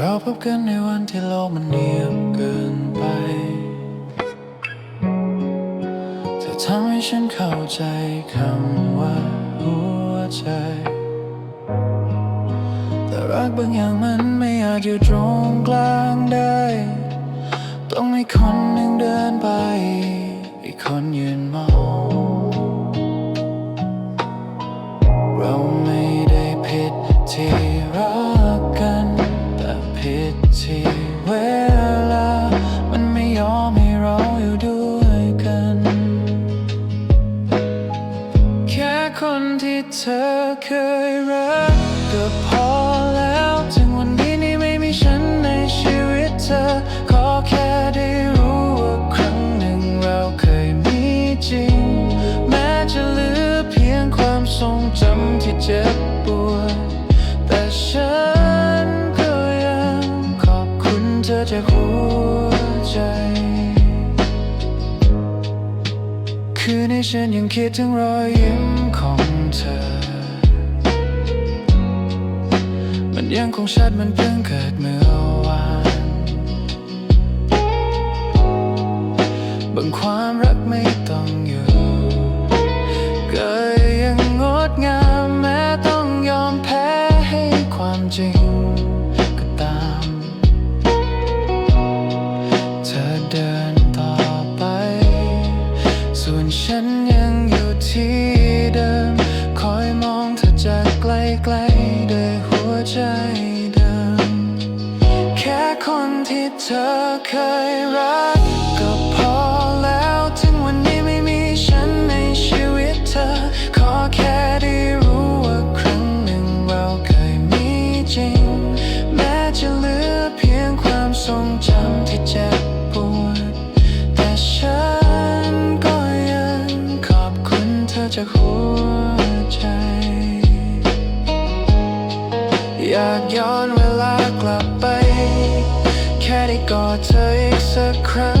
เราพบกันในวันที่โลกมันเงียบเกินไปเธอทำให้ฉันเข้าใจคำว่าหัวใจ แต่รักบางอย่างมันไม่อาจอยู่ตรงกลางได้ ต้องมีคน เธอเคยรักก็พอแล้ว ถึงวันนี้นี่ไม่มีฉันในชีวิตเธอ ขอแค่ได้รู้ว่าครั้งหนึ่งเราเคยมีจริง แม้จะเหลือเพียงความทรงจำที่เจ็บปวด แต่ฉันก็ยังขอบคุณเธอจากหัวใจ คืนนี้ฉันยังคิดถึงรอยยิ้มของเธอ มันยังคงชัดมันเพิ่งเกิดเมื่อวานบางความรักไม่ต้องอยู่ก็ยังงดงามแม้ต้องยอมแพ้ให้ความจริง ธอเคยรักก็พอแล้ว ถึงวันนี้ไม่มีฉันในชีวิตเธอ ขอแค่ได้รู้ว่าครั้งหนึ่งเราเคยมีจริง แม้จะเหลือเพียงความทรงจำที่เจ็บปวด แต่ฉันก็ยังขอบคุณเธอจากหัวใจ อยากย้อนเวลากลับไป กอดเธออีกสักครั้ง